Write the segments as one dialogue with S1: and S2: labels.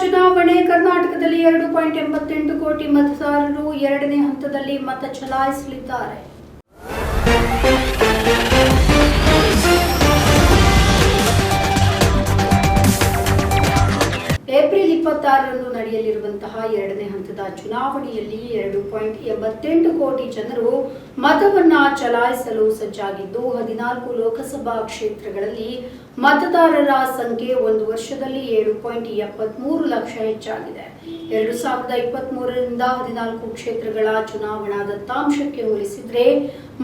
S1: ಚುನಾವಣೆ ಕರ್ನಾಟಕದಲ್ಲಿ ಎರಡು ಪಾಯಿಂಟ್ ಎಂಬತ್ತೆಂಟು ಕೋಟಿ ಮತದಾರರು ಎರಡನೇ ಹಂತದಲ್ಲಿ ಮತ ಚಲಾಯಿಸಲಿದ್ದಾರೆ. ಇಪ್ಪತ್ತಾರರಂದು ನಡೆಯಲಿರುವಂತಹ ಎರಡನೇ ಹಂತದ ಚುನಾವಣೆಯಲ್ಲಿ ಎರಡು ಪಾಯಿಂಟ್ ಎಂಬತ್ತೆಂಟು ಕೋಟಿ ಜನರು ಮತವನ್ನ ಚಲಾಯಿಸಲು ಸಜ್ಜಾಗಿದ್ದು, ಹದಿನಾಲ್ಕು ಲೋಕಸಭಾ ಕ್ಷೇತ್ರಗಳಲ್ಲಿ ಮತದಾರರ ಸಂಖ್ಯೆ ಒಂದು ವರ್ಷದಲ್ಲಿ ಏಳು ಪಾಯಿಂಟ್ ಎಪ್ಪತ್ಮೂರು ಲಕ್ಷ ಹೆಚ್ಚಾಗಿದೆ. ಎರಡು ಸಾವಿರದ ಇಪ್ಪತ್ತ್ ಮೂರರಿಂದ ಹದಿನಾಲ್ಕು ಕ್ಷೇತ್ರಗಳ ಚುನಾವಣಾ ದತ್ತಾಂಶಕ್ಕೆ ಹೋಲಿಸಿದ್ರೆ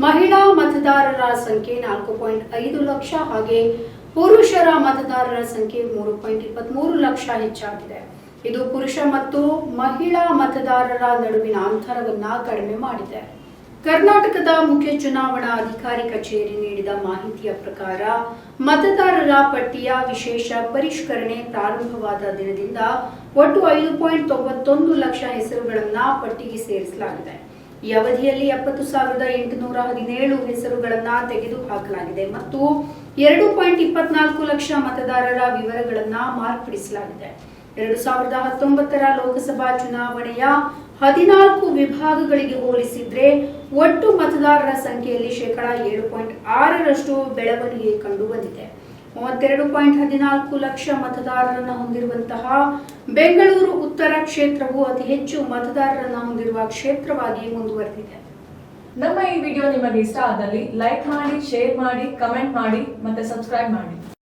S1: ಮಹಿಳಾ ಮತದಾರರ ಸಂಖ್ಯೆ ನಾಲ್ಕು ಪಾಯಿಂಟ್ ಐದು ಲಕ್ಷ ಹಾಗೆ ಪುರುಷರ ಮತದಾರರ ಸಂಖ್ಯೆ ಮೂರು ಪಾಯಿಂಟ್ ಇಪ್ಪತ್ಮೂರು ಲಕ್ಷ ಹೆಚ್ಚಾಗಿದೆ. ಇದು ಪುರುಷ ಮತ್ತು ಮಹಿಳಾ ಮತದಾರರ ನಡುವಿನ ಅಂತರವನ್ನ ಕಡಿಮೆ ಮಾಡಿದೆ. ಕರ್ನಾಟಕದ ಮುಖ್ಯ ಚುನಾವಣಾ ಅಧಿಕಾರಿ ಕಚೇರಿ ನೀಡಿದ ಮಾಹಿತಿಯ ಪ್ರಕಾರ, ಮತದಾರರ ಪಟ್ಟಿಯ ವಿಶೇಷ ಪರಿಷ್ಕರಣೆ ಪ್ರಾರಂಭವಾದ ದಿನದಿಂದ ಒಟ್ಟು ಐದು ಪಾಯಿಂಟ್ ತೊಂಬತ್ತೊಂದು ಲಕ್ಷ ಹೆಸರುಗಳನ್ನ ಪಟ್ಟಿಗೆ ಸೇರಿಸಲಾಗಿದೆ. ಈ ಅವಧಿಯಲ್ಲಿ ಎಪ್ಪತ್ತು ಸಾವಿರದ ಎಂಟುನೂರ ಹದಿನೇಳು ಹೆಸರುಗಳನ್ನ ತೆಗೆದುಹಾಕಲಾಗಿದೆ ಮತ್ತು ಎರಡು ಪಾಯಿಂಟ್ ಇಪ್ಪತ್ನಾಲ್ಕು ಲಕ್ಷ ಮತದಾರರ ವಿವರಗಳನ್ನ ಮಾರ್ಪಡಿಸಲಾಗಿದೆ. ಎರಡು ಸಾವಿರದ ಹತ್ತೊಂಬತ್ತರ ಲೋಕಸಭಾ ಚುನಾವಣೆಯ ಹದಿನಾಲ್ಕು ವಿಭಾಗಗಳಿಗೆ ಹೋಲಿಸಿದ್ರೆ ಒಟ್ಟು ಮತದಾರರ ಸಂಖ್ಯೆಯಲ್ಲಿ ಶೇಕಡಾ ಏಳು ಪಾಯಿಂಟ್ ಆರರಷ್ಟು ಬೆಳವಣಿಗೆ ಕಂಡು ಬಂದಿದೆ. ಮೂವತ್ತೆರಡು ಪಾಯಿಂಟ್ ಹದಿನಾಲ್ಕು ಲಕ್ಷ ಮತದಾರರನ್ನ ಹೊಂದಿರುವಂತಹ ಬೆಂಗಳೂರು ಉತ್ತರ ಕ್ಷೇತ್ರವು ಅತಿ ಹೆಚ್ಚು ಮತದಾರರನ್ನ ಹೊಂದಿರುವ ಕ್ಷೇತ್ರವಾಗಿ ಮುಂದುವರೆದಿದೆ.
S2: ನಮ್ಮ ಈ ವಿಡಿಯೋ ನಿಮಗೆ ಇಷ್ಟ ಆದಲ್ಲಿ ಲೈಕ್ ಮಾಡಿ, ಶೇರ್ ಮಾಡಿ, ಕಮೆಂಟ್ ಮಾಡಿ ಮತ್ತೆ ಸಬ್ಸ್ಕ್ರೈಬ್ ಮಾಡಿ.